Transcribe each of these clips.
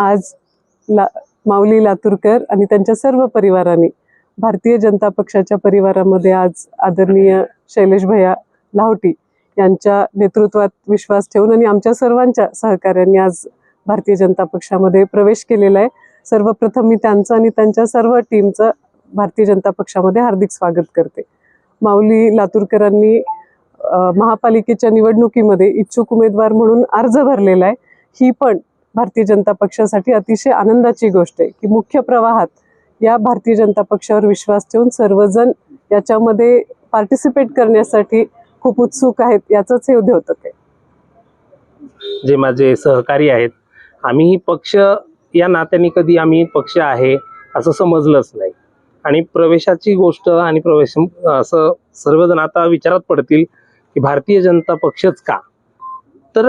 आज ला माऊली लातूरकर आणि त्यांच्या सर्व परिवाराने भारतीय जनता पक्षाच्या परिवारामध्ये आज आदरणीय शैलेश भैया लाहोटी यांच्या नेतृत्वात विश्वास ठेवून आणि आमच्या सर्वांच्या सहकार्यांनी आज भारतीय जनता पक्षामध्ये प्रवेश केलेला आहे. सर्वप्रथम मी त्यांचं आणि त्यांच्या सर्व टीमचं भारतीय जनता पक्षामध्ये हार्दिक स्वागत करते. माऊली लातूरकरांनी महापालिकेच्या निवडणुकीमध्ये इच्छुक उमेदवार म्हणून अर्ज भरलेला आहे. ही पण भारतीय जनता पक्षासाठी अतिशय आनंदाची गोष्ट आहे की मुख्य प्रवाहात या भारतीय जनता पक्षावर विश्वास ठेवून सर्वजण याच्यामध्ये पार्टिसिपेट करण्यासाठी खूप उत्सुक आहेत याचंच हे द्योतक आहे. जे माझे सहकारी आहेत आम्ही पक्ष या नात्याने कधी आम्ही पक्ष आहे असं समजलंच नाही. आणि प्रवेशाची गोष्ट आणि प्रवेश असं सर्वजण आता विचारात पडतील की भारतीय जनता पक्षच का? तर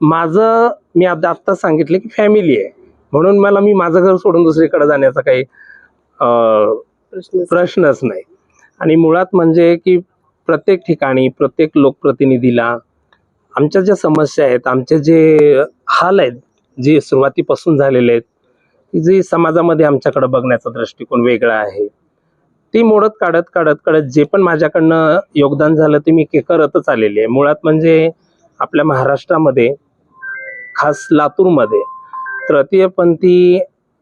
माझं मी आता आत्ता सांगितलं की फॅमिली आहे. म्हणून मला मी माझं घर सोडून दुसरीकडे जाण्याचा काही प्रश्नच नाही. आणि मुळात म्हणजे की प्रत्येक ठिकाणी प्रत्येक लोकप्रतिनिधीला आमच्या ज्या समस्या आहेत आमचे जे हाल आहेत जे सुरुवातीपासून झालेले आहेत की जे समाजामध्ये आमच्याकडे बघण्याचा दृष्टिकोन वेगळा आहे ती मोडत काढत काढत काढत जे पण माझ्याकडनं योगदान झालं ते मी करतच आलेले आहे. मुळात म्हणजे आपल्या महाराष्ट्रामध्ये खास लातूरमध्ये. तृतीयपंथी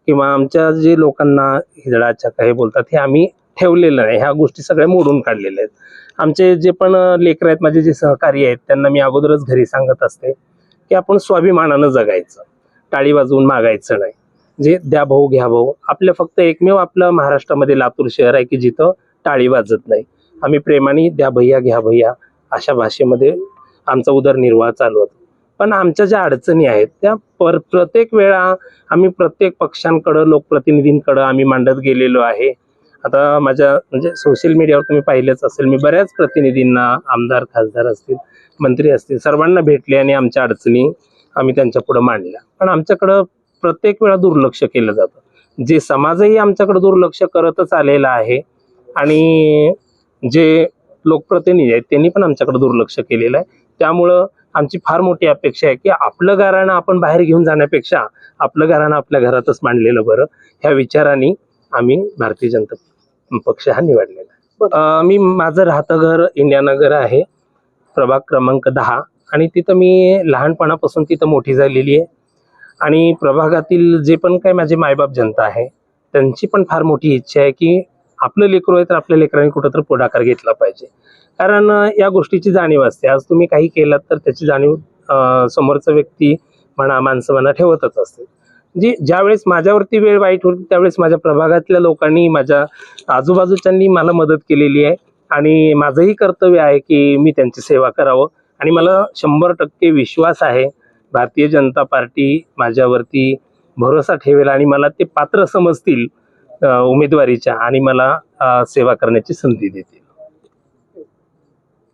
किंवा आमच्या जे लोकांना हिजडाच्या काही बोलतात हे आम्ही ठेवलेलं नाही. ह्या गोष्टी सगळ्या मोडून काढलेल्या आहेत. आमचे जे पण लेकर आहेत माझे जे सहकारी आहेत त्यांना मी अगोदरच घरी सांगत असते की आपण स्वाभिमानानं जगायचं. टाळी वाजवून मागायचं नाही. जे द्या भाऊ घ्या भाऊ. आपलं फक्त एकमेव आपलं महाराष्ट्रामध्ये लातूर शहर आहे की जिथं टाळी वाजत नाही. आम्ही प्रेमाने द्या भैया घ्या भैया अशा भाषेमध्ये आमचा उदरनिर्वाह चालू होतो. पण आमच्या ज्या अडचणी आहेत त्या पर प्रत्येक वेळा आम्ही प्रत्येक पक्षांकडं लोकप्रतिनिधींकडं आम्ही मांडत गेलेलो आहे. आता माझ्या म्हणजे सोशल मीडियावर तुम्ही पाहिलेच असेल मी बऱ्याच प्रतिनिधींना आमदार खासदार असतील मंत्री असतील सर्वांना भेटले आणि आमच्या अडचणी आम्ही त्यांच्या पुढं मांडल्या. पण आमच्याकडं प्रत्येक वेळा दुर्लक्ष केलं जातं. जे समाजही आमच्याकडं दुर्लक्ष करतच आलेला आहे आणि जे लोकप्रतिनिधी आहेत त्यांनी पण आमच्याकडे दुर्लक्ष केलेलं आहे. त्यामुळं आमची फार मोठी अपेक्षा आहे की आपलं गाराणं आपण बाहेर घेऊन जाण्यापेक्षा आपलं गाराणं आपल्या घरातच मांडलेलं बरं. ह्या विचाराने आम्ही भारतीय जनता पक्ष हा निवडलेला मी माझं राहतं घर इंडियानगर आहे. प्रभाग क्रमांक दहा. आणि तिथं मी लहानपणापासून तिथं मोठी झालेली आहे. आणि प्रभागातील जे पण काही माझे मायबाप जनता आहे त्यांची पण फार मोठी इच्छा आहे की आपलं लेकरू आहे तर आपल्या लेकरांनी कुठंतरी पुढाकार घेतला पाहिजे. कारण या गोष्टीची जाणीव असते. आज तुम्ही काही केलं तर त्याची जाणीव समोरचा व्यक्ती म्हणा माणसं म्हणा ठेवतच असते. जी ज्यावेळेस माझ्यावरती वेळ वाईट होती त्यावेळेस माझ्या प्रभागातल्या लोकांनी माझ्या आजूबाजूच्यांनी मला मदत केलेली आहे. आणि माझंही कर्तव्य आहे की मी त्यांची सेवा करावं. आणि मला शंभर टक्के विश्वास आहे भारतीय जनता पार्टी माझ्यावरती भरोसा ठेवेल आणि मला ते पात्र समजतील. उमेदवारीच्या आणि मला सेवा करण्याची संधी देते